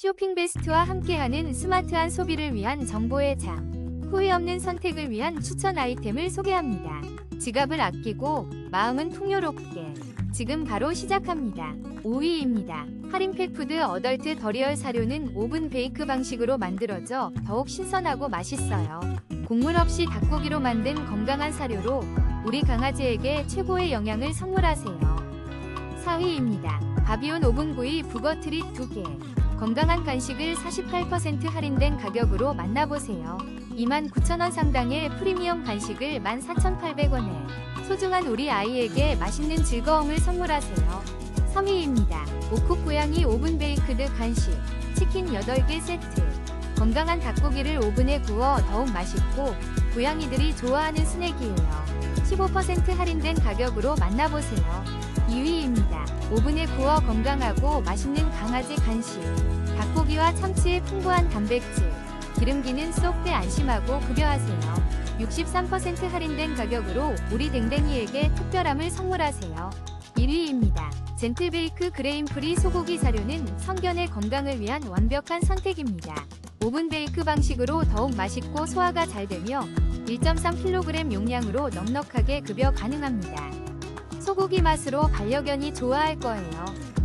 쇼핑 베스트와 함께하는 스마트한 소비를 위한 정보의 장. 후회 없는 선택을 위한 추천 아이템을 소개합니다. 지갑을 아끼고 마음은 풍요롭게. 지금 바로 시작합니다. 5위입니다. 할인 팩푸드 어덜트 더리얼 사료는 오븐 베이크 방식으로 만들어져 더욱 신선하고 맛있어요. 곡물 없이 닭고기로 만든 건강한 사료로 우리 강아지에게 최고의 영양을 선물하세요. 4위입니다. 바비온 오븐구이 북어트릿 2개. 건강한 간식을 48% 할인된 가격으로 만나보세요. 29,000원 상당의 프리미엄 간식을 14,800원에 소중한 우리 아이에게 맛있는 즐거움을 선물하세요. 3위입니다. 오쿡 고양이 오븐 베이크드 간식 치킨 8개 세트 건강한 닭고기를 오븐에 구워 더욱 맛있고 고양이들이 좋아하는 스낵이에요. 15% 할인된 가격으로 만나보세요. 2위입니다. 오븐에 구워 건강하고 맛있는 강아지 간식 닭고기와 참치의 풍부한 단백질 기름기는 쏙 빼 안심하고 급여하세요. 63% 할인된 가격으로 우리 댕댕이에게 특별함을 선물하세요. 1위입니다. 젠틀베이크 그레인 프리 소고기 사료는 성견의 건강을 위한 완벽한 선택입니다. 오븐 베이크 방식으로 더욱 맛있고 소화가 잘 되며 1.3kg 용량으로 넉넉하게 급여 가능합니다. 소고기 맛으로 반려견이 좋아할 거예요.